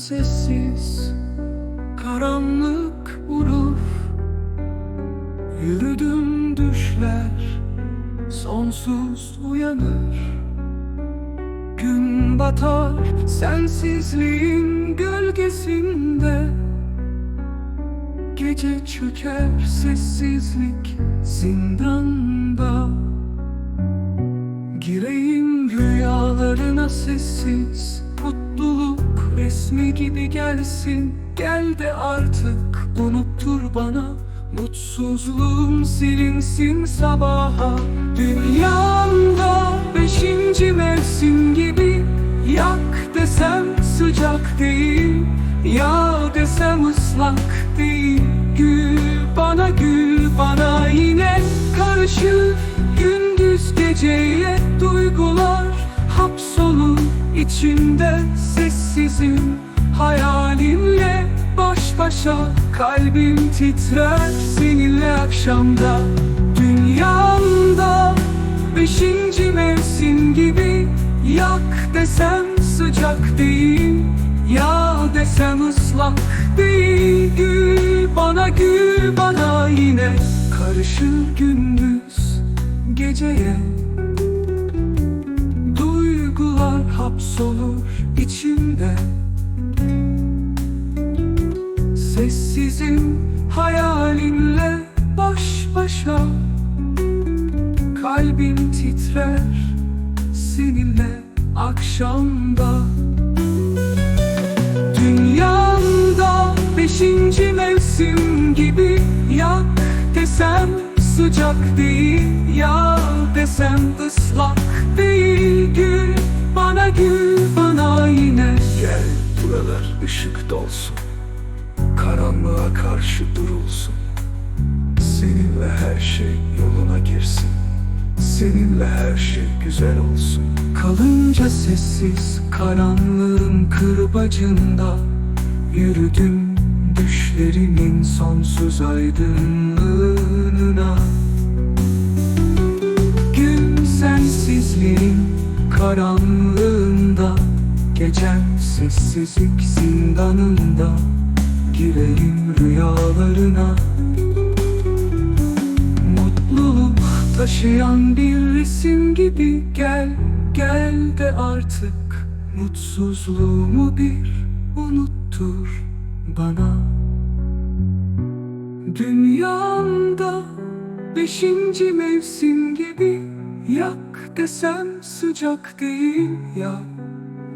sessiz Karanlık vurur Yürüdüm düşler Sonsuz uyanır. Gün batar sensizliğin gölgesinde. Gece çöker sessizlik zindanda. Gireyim rüyalarına sessiz resmi gibi gelsin Gel de artık. Unuttur bana Mutsuzluğum silinsin sabaha. Dünyamda beşinci mevsim gibi Yak desem sıcak değil Ya desem ıslak değil. Gül bana gül bana yine karışır. Gündüz geceye duygular hapsolur içinde sessizim Hayalimle baş başa kalbim titrer seninle akşamda. Dünyamda beşinci mevsim gibi Yak desem sıcak değil Ya desem ıslak değil. Gül bana gül bana yine Karışır gündüz geceye. Duygular hapsolur içimde Sessizim hayalinle baş başa. Kalbim titrer seninle akşamda. Dünyamda beşinci mevsim gibi Yak desem sıcak değil Ya desem ıslak değil. Gül bana gül buralar ışık dolsun Karanlığa karşı durulsun. Seninle her şey yoluna girsin Seninle her şey güzel olsun. Kalınca sessiz karanlığın kırbacında Yürüdüm düşlerimin sonsuz aydınlığına. Gün sensizliğin karanlığında Gecem sessizlik zindanında Gireyim rüyalarına. Mutluluk taşıyan bir resim gibi Gel, gel de artık. Mutsuzluğumu bir unuttur bana. Dünyamda beşinci mevsim gibi Yak desem sıcak değil ya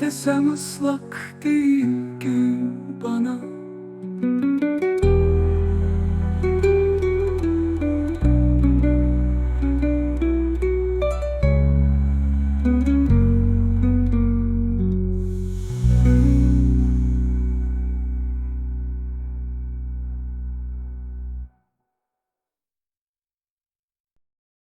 Desem ıslak değil gün bana